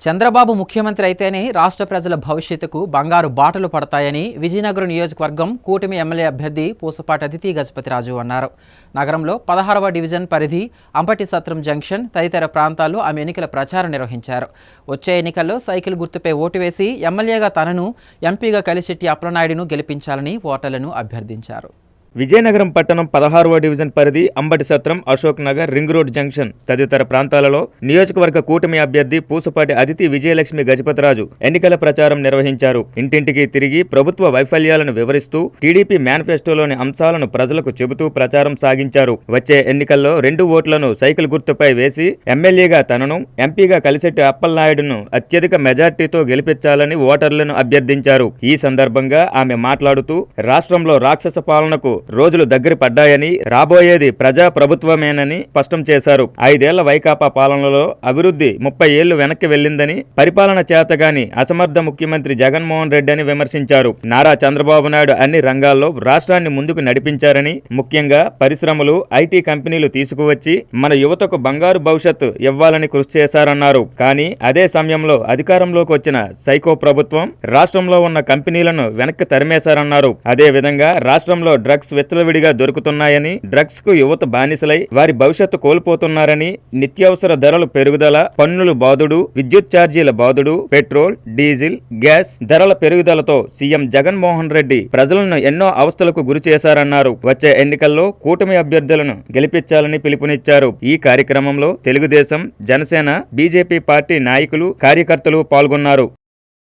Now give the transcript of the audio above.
చంద్రబాబు ముఖ్యమంత్రి అయితేనే రాష్ట్ర ప్రజల భవిష్యత్తుకు బంగారు బాటలు పడతాయని విజయనగరం నియోజకవర్గం కూటమి ఎమ్మెల్యే అభ్యర్థి పూసపాటి అతిథి గజపతిరాజు అన్నారు. నగరంలో పదహారవ డివిజన్ పరిధి అంపటి సత్రం జంక్షన్ తదితర ప్రాంతాల్లో ఆమె ఎన్నికల ప్రచారం నిర్వహించారు. వచ్చే ఎన్నికల్లో సైకిల్ గుర్తుపై ఓటు వేసి ఎమ్మెల్యేగా తనను ఎంపీగా కలిశెట్టి అప్పలనాయుడును గెలిపించాలని ఓటర్లను అభ్యర్థించారు. విజయనగరం పట్టణం పదహారవ డివిజన్ పరిధి Ambati Satram Ashok Nagar ring road junction. తదితర ప్రాంతాలలో నియోజకవర్గ కూటమి అభ్యర్థి పూసపాటి అతిథి విజయలక్ష్మి గజపతిరాజు ఎన్నికల ప్రచారం నిర్వహించారు. ఇంటింటికి తిరిగి ప్రభుత్వ వైఫల్యాలను వివరిస్తూ టీడీపీ మేనిఫెస్టోలోని అంశాలను ప్రజలకు చెబుతూ ప్రచారం సాగించారు. వచ్చే ఎన్నికల్లో రెండు ఓట్లను సైకిల్ గుర్తుపై వేసి ఎమ్మెల్యేగా తనను ఎంపీగా కలిసెట్టి అప్పలనాయుడును అత్యధిక మెజార్టీతో గెలిపించాలని ఓటర్లను అభ్యర్థించారు. ఈ సందర్భంగా ఆమె మాట్లాడుతూ రాష్ట్రంలో రాక్షస పాలనకు రోజులు దగ్గర పడ్డాయని రాబోయేది ప్రజా ప్రభుత్వమేనని స్పష్టం చేశారు. ఐదేళ్ళ వైకాపా పాలనలో అభివృద్ధి ముప్పై ఏళ్ళు వెనక్కి వెళ్ళిందని పరిపాలన చేతగాని అసమర్థ ముఖ్యమంత్రి జగన్మోహన్ రెడ్డి అని విమర్శించారు. నారా చంద్రబాబు నాయుడు అన్ని రంగాల్లో రాష్ట్రాన్ని ముందుకు నడిపించారని ముఖ్యంగా పరిశ్రమలు ఐటీ కంపెనీలు తీసుకువచ్చి మన యువతకు బంగారు భవిష్యత్తు ఇవ్వాలని కృషి చేశారన్నారు. కానీ అదే సమయంలో అధికారంలోకి వచ్చిన సైకో ప్రభుత్వం రాష్ట్రంలో ఉన్న కంపెనీలను వెనక్కి తరిమేశారన్నారు. అదే విధంగా రాష్ట్రంలో డ్రగ్స్ విచ్చలవిడిగా దొరుకుతున్నాయని డ్రగ్స్కు యువత బానిసలై వారి భవిష్యత్తు కోల్పోతున్నారని నిత్యావసర ధరలు పెరుగుదల పన్నులు బాదుడు విద్యుత్ ఛార్జీల బాదుడు పెట్రోల్ డీజిల్ గ్యాస్ ధరల పెరుగుదలతో సీఎం జగన్మోహన్ రెడ్డి ప్రజలను ఎన్నో అవస్థలకు గురి చేశారన్నారు. వచ్చే ఎన్నికల్లో కూటమి అభ్యర్థులను గెలిపించాలని పిలుపునిచ్చారు. ఈ కార్యక్రమంలో తెలుగుదేశం జనసేన బీజేపీ పార్టీ నాయకులు కార్యకర్తలు పాల్గొన్నారు.